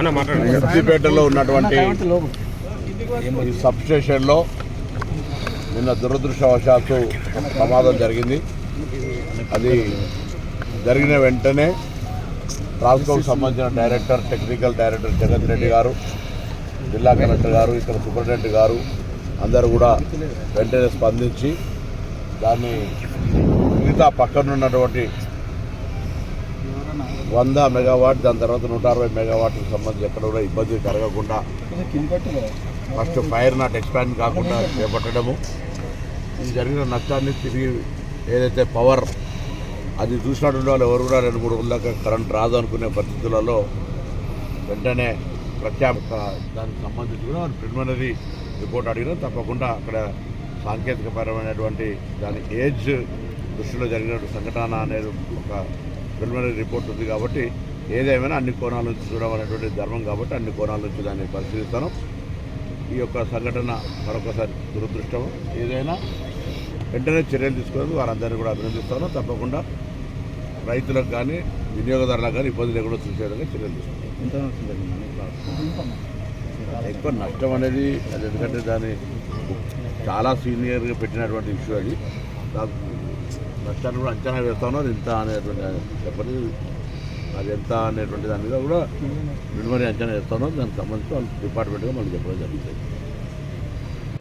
సిద్దిపేటలో ఉన్నటువంటి సబ్ స్టేషన్లో నిన్న దురదృష్టవశాత్తు ప్రమాదం జరిగింది. అది జరిగిన వెంటనే ట్రాన్స్కోకు సంబంధించిన director technical director Jagan Reddy గారు జిల్లా కలెక్టర్ గారు ఇక్కడ సూపరింటెండెంట్ గారు అందరూ కూడా వెంటనే స్పందించి దాన్ని మిగతా పక్కన ఉన్నటువంటి వంద మెగావాట్ దాని తర్వాత నూట అరవై మెగావాట్కి సంబంధించి ఎక్కడ కూడా ఇబ్బంది కలగకుండా ఫస్ట్ ఫైర్ నాట్ ఎక్స్పాండ్ కాకుండా చేపట్టడము. ఇది జరిగిన నష్టాన్ని తిరిగి ఏదైతే పవర్ అది చూసినటువంటి వాళ్ళు ఎవరు కూడా రెండు మూడు రోజుల కరెంట్ రాదు అనుకునే పరిస్థితులలో వెంటనే ప్రత్యామ్నాయ దానికి సంబంధించి కూడా ప్రిలిమినరీ రిపోర్ట్ అడిగినా తప్పకుండా అక్కడ సాంకేతికపరమైనటువంటి దాని ఏజ్ దృష్టిలో జరిగిన సంఘటన అనేది ఒక ప్రిలిమినరీ రిపోర్ట్ ఉంది కాబట్టి ఏదేమైనా అన్ని కోణాల నుంచి చూడమనేటువంటి ధర్మం కాబట్టి అన్ని కోణాల నుంచి దాన్ని పరిశీలిస్తాను. ఈ యొక్క సంఘటన మరొకసారి దురదృష్టం ఏదైనా వెంటనే చర్యలు తీసుకునేందుకు వారందరినీ కూడా అభినందిస్తాను. తప్పకుండా రైతులకు కానీ వినియోగదారులకు కానీ ఇబ్బంది లేకుండా చూసే విధంగా చర్యలు తీసుకుంటాం ఎక్కువ నష్టం అనేది అది ఎందుకంటే దాని చాలా సీనియర్గా పెట్టినటువంటి ఇష్యూ అది. నష్టాన్ని కూడా అంచనా వేస్తాను అది ఎంత అనేటువంటి చెప్పని అది ఎంత అనేటువంటి దాని మీద కూడా విలువని అంచనా వేస్తాను దానికి సంబంధించి వాళ్ళ డిపార్ట్మెంట్గా మళ్ళీ చెప్పడం జరుగుతుంది.